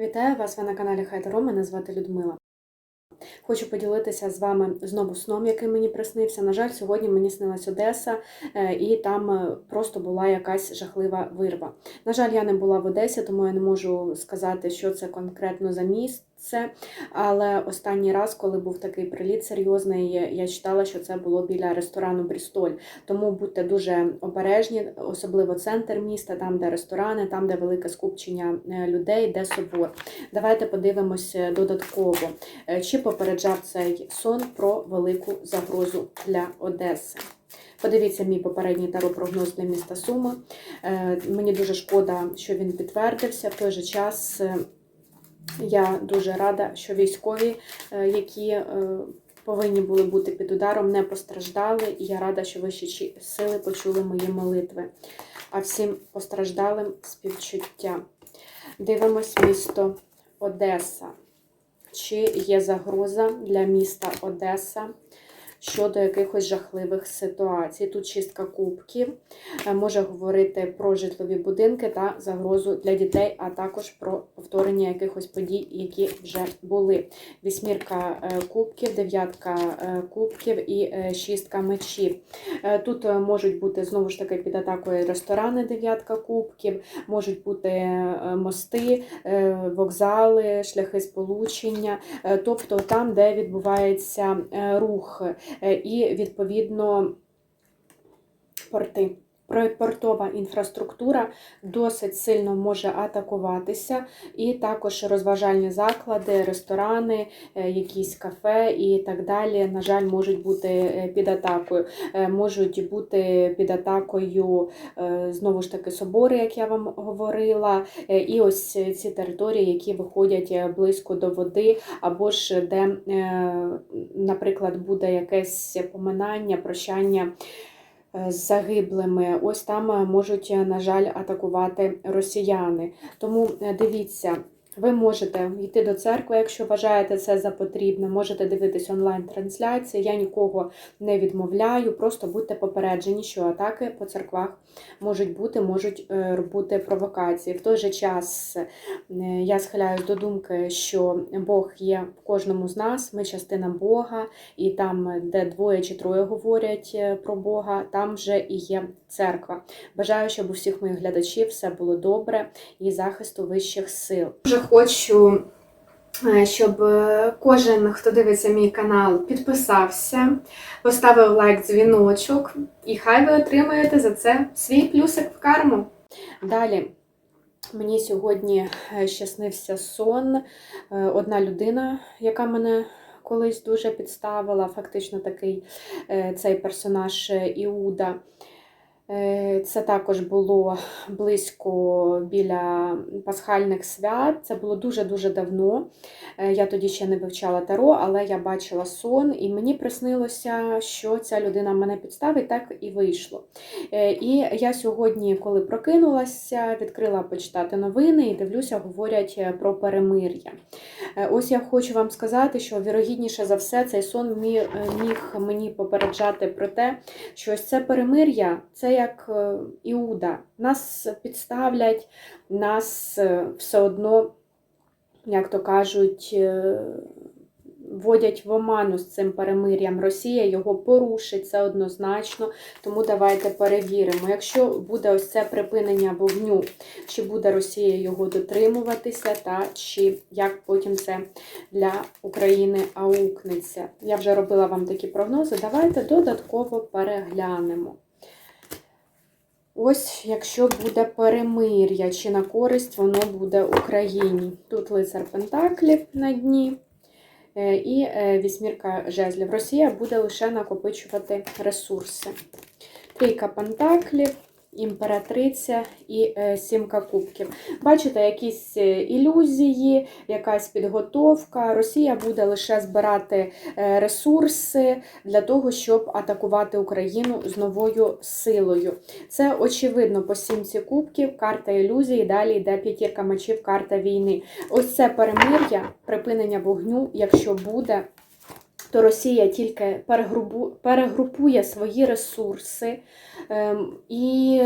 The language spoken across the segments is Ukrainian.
Вітаю вас! Ви на каналі Хайтеро, Мене звати Людмила. Хочу поділитися з вами знову сном, який мені приснився. На жаль, сьогодні мені снилась Одеса, е, і там е, просто була якась жахлива вирва. На жаль, я не була в Одесі, тому я не можу сказати, що це конкретно за місце. Але останній раз, коли був такий приліт серйозний, я читала, що це було біля ресторану Брістоль. Тому будьте дуже обережні, особливо центр міста, там, де ресторани, там, де велике скупчення е, людей, де собор. Давайте подивимося додатково, е, чи попереджав цей сон про велику загрозу для Одеси. Подивіться мій попередній таро-прогноз для міста Суми. Е, мені дуже шкода, що він підтвердився. В той же час я дуже рада, що військові, е, які повинні були бути під ударом, не постраждали. І я рада, що вищі сили почули мої молитви. А всім постраждалим співчуття. Дивимось місто Одеса чи є загроза для міста Одеса щодо якихось жахливих ситуацій. Тут чистка кубків, е, може говорити про житлові будинки та загрозу для дітей, а також про повторення якихось подій, які вже були. Вісьмірка е, кубків, дев'ятка е, кубків і шістка мечів. Тут можуть бути знову ж таки під атакою ресторани, дев'ятка кубків, можуть бути мости, вокзали, шляхи сполучення, тобто там, де відбувається рух. Е, і, відповідно, порти портова інфраструктура досить сильно може атакуватися, і також розважальні заклади, ресторани, е, якісь кафе і так далі, на жаль, можуть бути е, під атакою. Е, можуть бути під атакою, знову ж таки, собори, як я вам говорила, і ось ці території, які виходять близько до води, або ж де, наприклад, буде якесь поминання, прощання. Е, з загиблими. Ось там е, можуть, е, на жаль, атакувати росіяни. Тому дивіться. Ви можете йти до церкви, якщо вважаєте це за потрібне, можете дивитись онлайн-трансляції. Я нікого не відмовляю, просто будьте попереджені, що атаки по церквах можуть бути, можуть е, бути провокації. В той же час е, я схиляюсь до думки, що Бог є в кожному з нас, ми частина Бога, і там, де двоє чи троє говорять е, про Бога, там вже і є церква. Бажаю, щоб у всіх моїх глядачів все було добре і захисту вищих сил хочу, е, щоб е, кожен, хто дивиться мій канал, підписався, поставив лайк, дзвіночок, і хай ви отримаєте за це свій плюсик в карму. Далі. Мені сьогодні е, щаснився сон. Одна людина, яка мене колись дуже підставила, фактично такий цей персонаж Іуда. Е, це також було близько біля пасхальних свят. Це було дуже-дуже давно. Е, я тоді ще не вивчала таро, але я бачила сон, і мені приснилося, що ця людина мене підставить, так і вийшло. Е, і я сьогодні, коли прокинулася, відкрила почитати новини і дивлюся, говорять про перемир'я. Ось я хочу вам сказати, що вірогідніше за все цей сон міг мені попереджати про те, що ось це перемир'я це як е, Іуда. Нас підставлять, нас е, все одно, як то кажуть, е, вводять в оману з цим перемир'ям. Росія його порушить, це однозначно. Тому давайте перевіримо. Якщо буде ось це припинення вогню, чи буде Росія його дотримуватися, та чи як потім це для України аукнеться. Я вже робила вам такі прогнози. Давайте додатково переглянемо. Ось, якщо буде перемир'я, чи на користь воно буде Україні. Тут лицар Пентаклів на дні е, і е, вісьмірка жезлів. Росія буде лише накопичувати ресурси. Трійка Пентаклів, імператриця і е, сімка кубків. Бачите, якісь е, ілюзії, якась підготовка. Росія буде лише збирати е, ресурси для того, щоб атакувати Україну з новою силою. Це очевидно по сімці кубків, карта ілюзії, далі йде п'ятірка мечів, карта війни. Ось це перемир'я, припинення вогню, якщо буде то Росія тільки перегрупує свої ресурси ем, і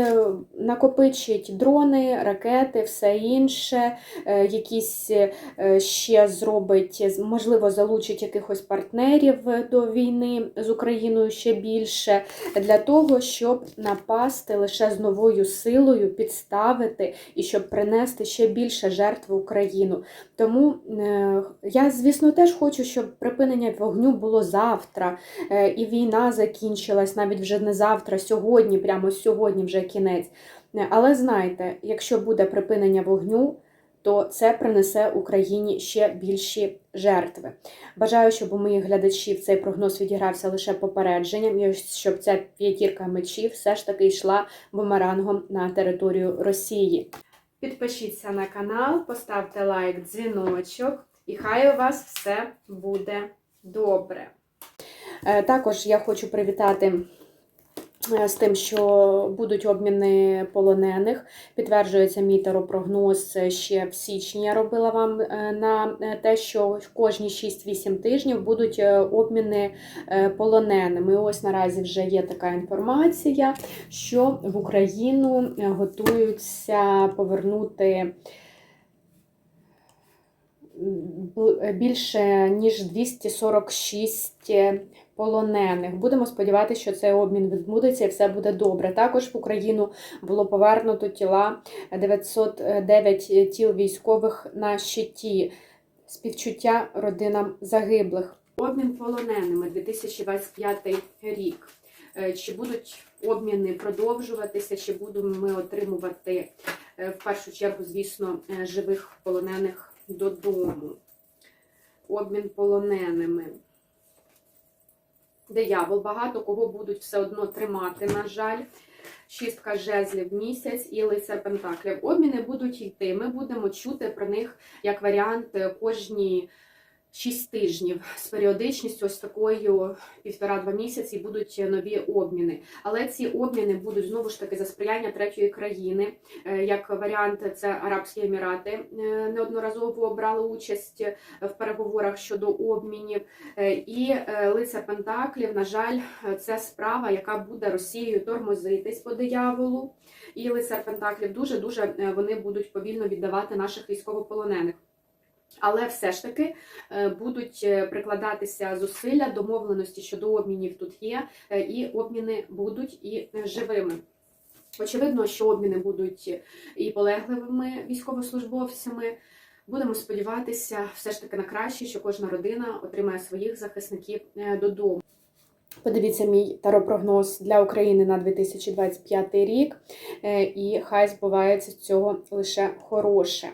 накопичить дрони, ракети, все інше, е, якісь е, ще зробить, можливо, залучить якихось партнерів до війни з Україною ще більше, для того, щоб напасти лише з новою силою, підставити і щоб принести ще більше жертв в Україну. Тому е, я, звісно, теж хочу, щоб припинення вогню було завтра, е, і війна закінчилась навіть вже не завтра, сьогодні, прямо сьогодні вже кінець. Е, Але знайте, якщо буде припинення вогню, то це принесе Україні ще більші жертви. Бажаю, щоб у моїх глядачів цей прогноз відігрався лише попередженням, і щоб ця п'ятірка мечів все ж таки йшла бумерангом на територію Росії. Підпишіться на канал, поставте лайк, дзвіночок, і хай у вас все буде добре. Е, Також я хочу привітати е, з тим, що будуть обміни полонених. Підтверджується мій таропрогноз ще в січні. Я робила вам е, на е, те, що кожні 6-8 тижнів будуть е, обміни е, полоненими. Ось наразі вже є така інформація, що в Україну е, готуються повернути більше ніж 246 полонених. Будемо сподіватися, що цей обмін відбудеться і все буде добре. Також в Україну було повернуто тіла 909 тіл військових на щиті. Співчуття родинам загиблих. Обмін полоненими 2025 рік. Е, Чи будуть обміни продовжуватися, чи будемо ми отримувати е, в першу чергу, звісно, е, живих полонених додому. Обмін полоненими. Диявол. Багато кого будуть все одно тримати, на жаль. Шістка жезлів місяць і лицар Пентаклів. Обміни будуть йти. Ми будемо чути про них як варіант кожній. кожні 6 тижнів з періодичністю ось такою півтора-два місяці будуть нові обміни. Але ці обміни будуть знову ж таки за сприяння третьої країни. Е, Як варіант, це Арабські Емірати е, неодноразово брали участь в переговорах щодо обмінів. Е, І лицар Пентаклів, на жаль, це справа, яка буде Росією тормозитись по дияволу. І лицар Пентаклів дуже дуже вони будуть повільно віддавати наших військовополонених. Але все ж таки е, будуть е, прикладатися зусилля, домовленості щодо обмінів тут є, е, і обміни будуть і живими. Очевидно, що обміни будуть і полегливими військовослужбовцями. Будемо сподіватися все ж таки на краще, що кожна родина отримає своїх захисників додому. Подивіться мій таропрогноз для України на 2025 рік, і хай збувається з цього лише хороше.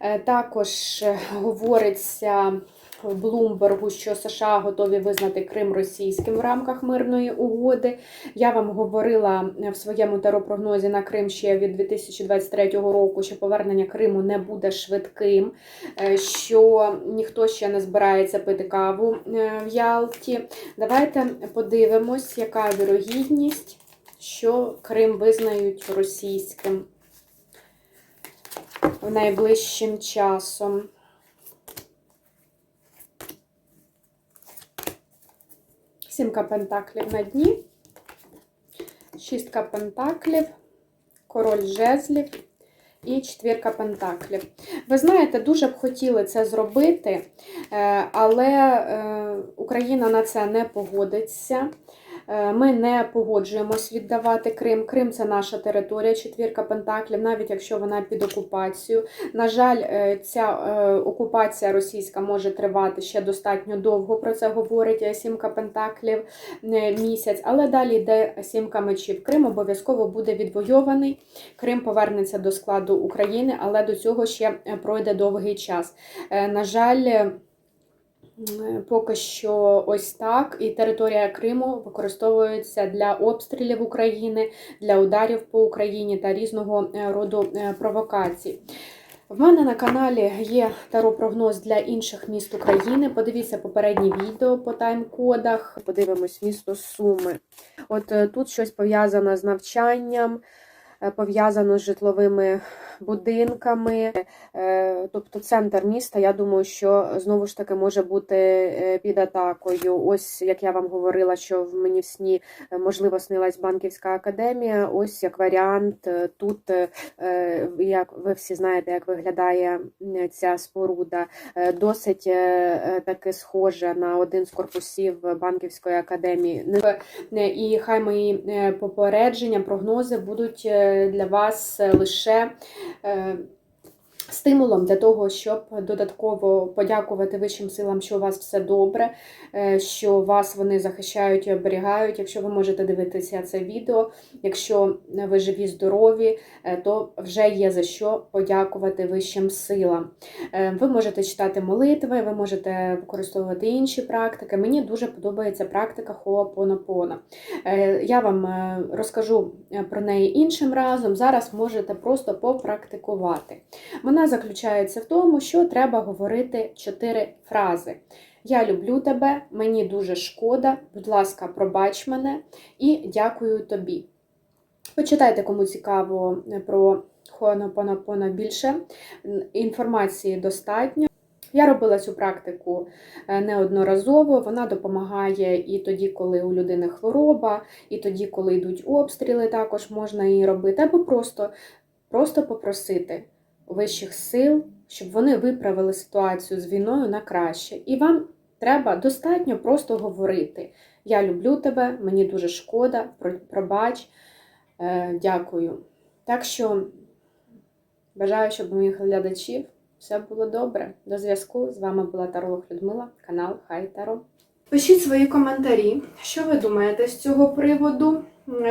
Е, Також е, говориться в Блумбергу, що США готові визнати Крим російським в рамках мирної угоди. Я вам говорила в своєму таропрогнозі на Крим ще від 2023 року, що повернення Криму не буде швидким, е, що ніхто ще не збирається пити каву в Ялті. Давайте подивимось, яка вірогідність, що Крим визнають російським найближчим часом. Сімка пентаклів на дні, шістка пентаклів, король жезлів і четвірка пентаклів. Ви знаєте, дуже б хотіли це зробити, е, але е, Україна на це не погодиться. Е, Ми не погоджуємось віддавати Крим. Крим це наша територія, четвірка пентаклів, навіть якщо вона під окупацією. На жаль, е, ця е, окупація російська може тривати ще достатньо довго. Про це говорить сімка пентаклів місяць. Але далі йде сімка мечів. Крим обов'язково буде відвойований. Крим повернеться до складу України, але до цього ще пройде довгий час. На жаль. Поки що ось так, і територія Криму використовується для обстрілів України, для ударів по Україні та різного е, роду е, провокацій. В мене на каналі є таро-прогноз для інших міст України. Подивіться попередні відео по тайм-кодах. Подивимось місто Суми. От е, тут щось пов'язане з навчанням, пов'язано з житловими будинками, Е, тобто центр міста, я думаю, що знову ж таки може бути е, під атакою. Ось як я вам говорила, що в мені в сні е, можливо снилась банківська академія. Ось як варіант. е, Тут е, е, як ви всі знаєте, як виглядає ця споруда, е, досить е, е, таки схожа на один з корпусів банківської академії. І хай мої е, попередження, прогнози будуть е, для вас е, лише. Стимулом для того, щоб додатково подякувати вищим силам, що у вас все добре, е, що вас вони захищають і оберігають. Якщо ви можете дивитися це відео, якщо ви живі, здорові, е, то вже є за що подякувати вищим силам. Е, Ви можете читати молитви, ви можете використовувати інші практики. Мені дуже подобається практика Хоапонопона. Я вам розкажу про неї іншим разом. Зараз можете просто попрактикувати. Вона заключається в тому, що треба говорити чотири фрази. Я люблю тебе, мені дуже шкода, будь ласка, пробач мене і дякую тобі. Почитайте, кому цікаво е, про Хоанопонопона більше. Інформації достатньо. Я робила цю практику е, неодноразово. Вона допомагає і тоді, коли у людини хвороба, і тоді, коли йдуть обстріли, також можна її робити, або просто, просто попросити вищих сил, щоб вони виправили ситуацію з війною на краще. І вам треба достатньо просто говорити: Я люблю тебе, мені дуже шкода, пробач, е, дякую. Так що бажаю, щоб у моїх глядачів все було добре. До зв'язку. З вами була Таролог Людмила, канал Хай Таро. Пишіть свої коментарі, що ви думаєте з цього приводу,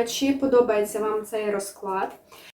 чи подобається вам цей розклад.